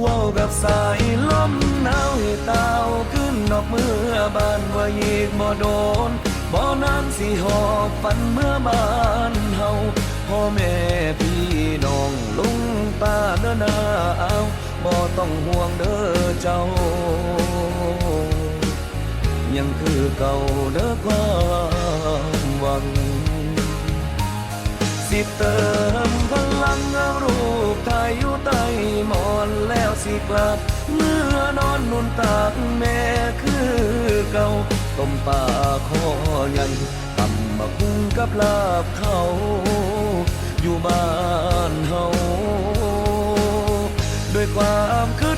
ว้ากับสายลมหนาวให้ตาวขึ้นดอกเมื่อบานว่าอีกบ่โดนบ่นานสิหอบฝันเมื่อบ้านเฮาพ่อแม่พี่น้องลุงป้าเด้อนาเอาบ่ต้องห่วงเด้อเจ้า ยังคือเก่าเด้อความหวังสิเติ สิกลับ เมื่อนอนนุนตากแม่คือเก่าต้มป่าคอใหญ่ตำมาคุ้งกับลาบเขา อยู่บ้านเฮาด้วยความคือ